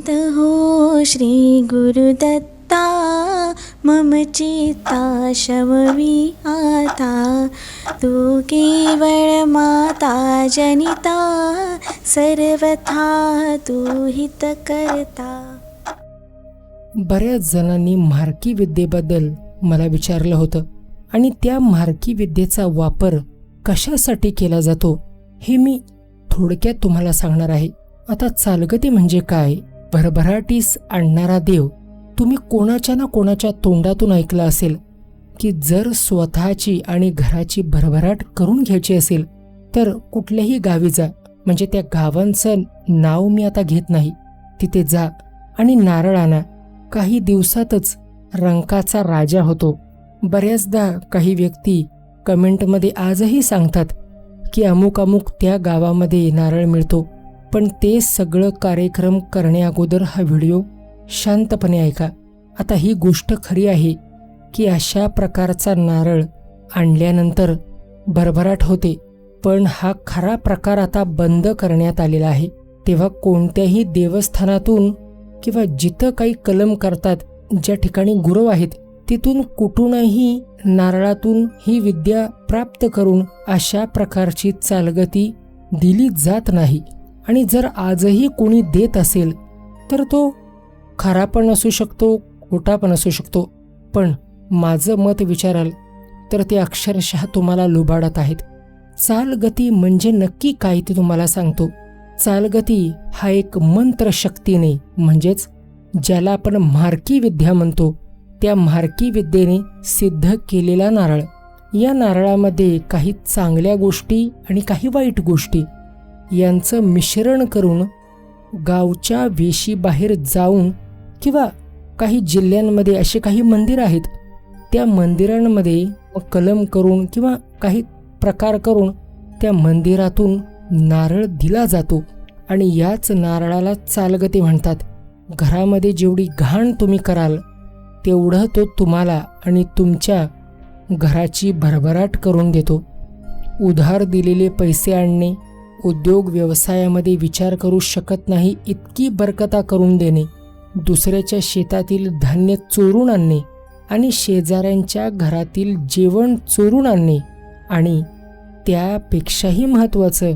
शांत हो श्री गुरुदत्ता मम चित्ता शमवी आता। तू केवळ माता जनिता। सर्वथा तू हित करता बऱ्याच जणांनी मार्की विद्येबद्दल मला विचारलं होतं आणि त्या मार्की विद्येचा वापर कशासाठी केला जातो हे मी थोडक्यात तुम्हाला सांगणार आहे. आता चालगती म्हणजे काय? भरभराटीस आणणारा देव तुम्ही कोणाच्या ना कोणाच्या तोंडातून ऐकलं असेल की जर स्वतःची आणि घराची भरभराट करून घ्यायची असेल तर कुठल्याही गावी जा. म्हणजे त्या गावांचं नाव मी आता घेत नाही. तिथे जा आणि नारळ आणा. काही दिवसातच रंकाचा राजा होतो. बऱ्याचदा काही व्यक्ती कमेंटमध्ये आजही सांगतात की अमुक अमुक त्या गावामध्ये नारळ मिळतो. पण ते सगळं कार्यक्रम करण्याअगोदर हा व्हिडिओ शांतपणे ऐका. आता ही गोष्ट खरी आहे की अशा प्रकारचा नारळ आणल्यानंतर भरभराट होते पण हा खरा प्रकार आता बंद करण्यात आलेला आहे. तेव्हा कोणत्याही देवस्थानातून किंवा जिथं काही कलम करतात ज्या ठिकाणी गुरव आहेत तिथून कुठूनही नारळातून ही विद्या प्राप्त करून अशा प्रकारची चालगती दिली जात नाही. आणि जर आजही कोणी देत असेल तर तो खरा पण असू शकतो खोटा पण असू शकतो. पण माझं मत विचाराल तर ते अक्षरशः तुम्हाला लुबाडत आहेत. चालगती म्हणजे नक्की काय ते तुम्हाला सांगतो. चालगती हा एक मंत्र शक्तीने म्हणजेच ज्याला आपण म्हारकी विद्या म्हणतो त्या मार्की विद्येने सिद्ध केलेला नारळ. या नारळामध्ये काही चांगल्या गोष्टी आणि काही वाईट गोष्टी यांचं मिश्रण करून गावच्या वेशीबाहेर जाऊन किंवा काही जिल्ह्यांमध्ये असे काही मंदिर आहेत त्या मंदिरांमध्ये कलम करून किंवा काही प्रकार करून त्या मंदिरातून नारळ दिला जातो आणि याच नारळाला चालगती म्हणतात. घरामध्ये जेवढी घाण तुम्ही कराल तेवढं तो तुम्हाला आणि तुमच्या घराची भरभराट करून देतो. उधार दिलेले पैसे आणणे उद्योग व्यवसायामध्ये विचार करू शकत नाही इतकी बरकता करून देणे दुसऱ्याच्या शेतातील धान्य चोरून आणणे आणि शेजाऱ्यांच्या घरातील जेवण चोरून आणणे आणि त्यापेक्षाही महत्त्वाचं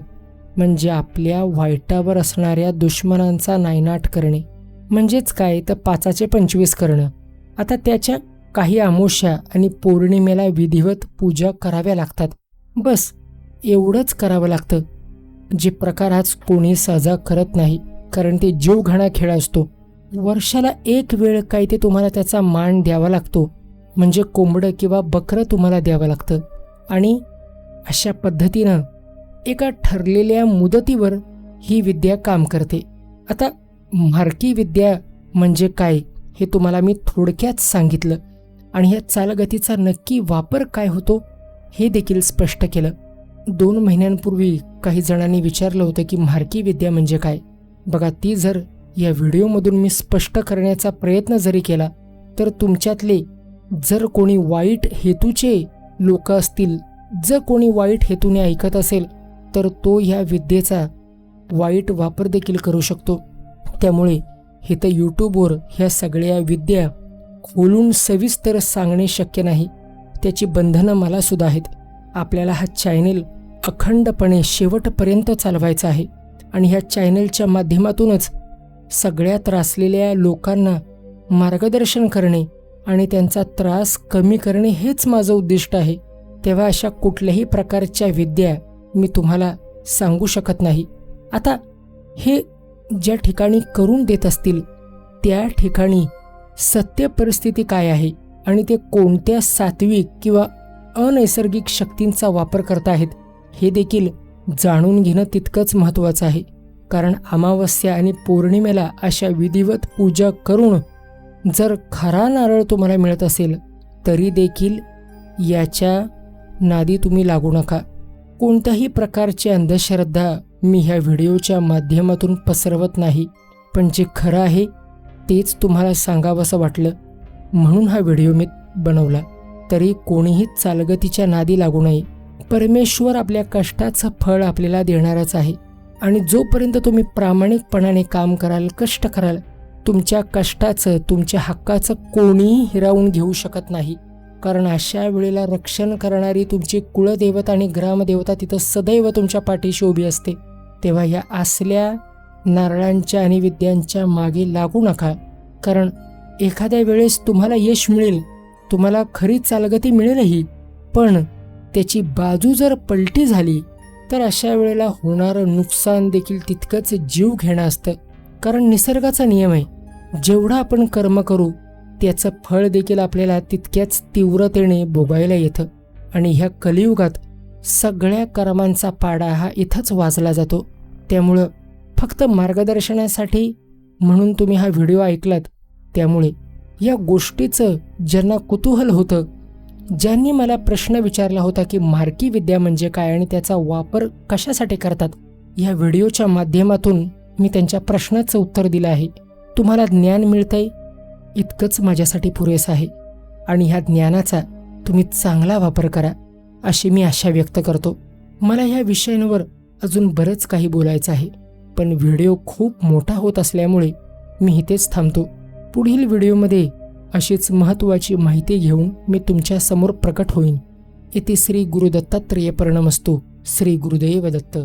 म्हणजे आपल्या वाईटावर असणाऱ्या दुश्मनांचा नायनाट करणे. म्हणजेच काय? तर पाचाचे पंचवीस करणं. आता त्याच्या काही अमावस्या आणि पौर्णिमेला विधिवत पूजा कराव्या लागतात. बस एवढंच करावं लागतं. जे प्रकार आज कोणी सहजा करत नाही कारण ते जीवघाणा खेळ असतो. वर्षाला एक वेळ काय ते तुम्हाला त्याचा मान द्यावा लागतो. म्हणजे कोंबडं किंवा बकरं तुम्हाला द्यावं लागतं. आणि अशा पद्धतीनं एका ठरलेल्या मुदतीवर ही विद्या काम करते. आता मार्की विद्या म्हणजे काय हे तुम्हाला मी थोडक्यात सांगितलं. आणि ह्या चालगतीचा नक्की वापर काय होतो हे देखील स्पष्ट केलं. दोन महिन्यांपूर्वी काही जणांनी विचारलं होतं की मार्की विद्या म्हणजे काय? बघा ती जर या व्हिडिओमधून मी स्पष्ट करण्याचा प्रयत्न जरी केला तर तुमच्यातले जर कोणी वाईट हेतूचे लोक असतील जर कोणी वाईट हेतूने ऐकत असेल तर तो ह्या विद्येचा वाईट वापर देखील करू शकतो. त्यामुळे हे तर यूट्यूबवर ह्या सगळ्या विद्या खोलून सविस्तर सांगणे शक्य नाही. त्याची बंधनं मला सुद्धा आहेत. आपल्याला हा चॅनेल अखंडपणे शेवटपर्यंत चालवायचा आहे. आणि ह्या चॅनलच्या माध्यमातूनच सगळ्या त्रासलेल्या लोकांना मार्गदर्शन करणे आणि त्यांचा त्रास कमी करणे हेच माझं उद्दिष्ट आहे. तेव्हा अशा कुठल्याही प्रकारच्या विद्या मी तुम्हाला सांगू शकत नाही. आता हे ज्या ठिकाणी करून देत असतील त्या ठिकाणी सत्य परिस्थिती काय आहे आणि ते कोणत्या सात्विक किंवा अनैसर्गिक शक्तींचा वापर करत आहेत हे देखील जाणून घेणं तितकंच महत्त्वाचं आहे. कारण अमावस्या आणि पौर्णिमेला अशा विधिवत पूजा करून जर खरा नारळ तुम्हाला मिळत असेल तरी देखील याच्या नादी तुम्ही लागू नका. कोणत्याही प्रकारची अंधश्रद्धा मी ह्या व्हिडिओच्या माध्यमातून पसरवत नाही पण जे खरं आहे तेच तुम्हाला सांगावंसं वाटलं. म्हणून हा व्हिडिओ मी बनवला. तरी कोणीही चालगतीच्या नादी लागू नये. परमेश्वर आपल्या कष्टाचं फळ आपल्याला देणारच आहे. आणि जोपर्यंत तुम्ही प्रामाणिकपणाने काम कराल कष्ट कराल तुमच्या कष्टाचं तुमच्या हक्काचं कोणीही हिरावून घेऊ शकत नाही. कारण अशा वेळेला रक्षण करणारी तुमची कुळदेवता आणि ग्रामदेवता तिथं सदैव तुमच्या पाठीशी उभी असते. तेव्हा या असल्या नारळांच्या आणि विद्यांच्या मागे लागू नका. कारण एखाद्या वेळेस तुम्हाला यश मिळेल तुम्हाला खरी चालगती मिळेलही. पण त्याची बाजू जर पलटी झाली तर अशा वेळेला होणारं नुकसान देखील तितकंच जीव घेणं असतं. कारण निसर्गाचा नियम आहे जेवढं आपण कर्म करू त्याचं फळ देखील आपल्याला तितक्याच तीव्रतेने भोगायला येतं. आणि ह्या कलियुगात सगळ्या कर्मांचा पाडा हा इथंच वाजला जातो. त्यामुळं फक्त मार्गदर्शनासाठी म्हणून तुम्ही हा व्हिडिओ ऐकलात त्यामुळे या गोष्टीचं ज्यांना कुतूहल होतं ज्यांनी मला प्रश्न विचारला होता की मार्की विद्या म्हणजे काय आणि त्याचा वापर कशासाठी करतात या व्हिडिओच्या माध्यमातून मी त्यांच्या प्रश्नाचं उत्तर दिलं आहे. तुम्हाला ज्ञान मिळतंय इतकंच माझ्यासाठी पुरेसं आहे. आणि ह्या ज्ञानाचा तुम्ही चांगला वापर करा अशी मी आशा व्यक्त करतो. मला ह्या विषयांवर अजून बरंच काही बोलायचं आहे पण व्हिडिओ खूप मोठा होत असल्यामुळे मी इथेच थांबतो. पुढील व्हिडिओमध्ये अशीच महत्त्वाची माहिती घेऊन मी तुमच्यासमोर प्रकट होईन. इथे श्री गुरुदत्तात्रेय प्रणमस्तू. श्री गुरुदेव दत्त.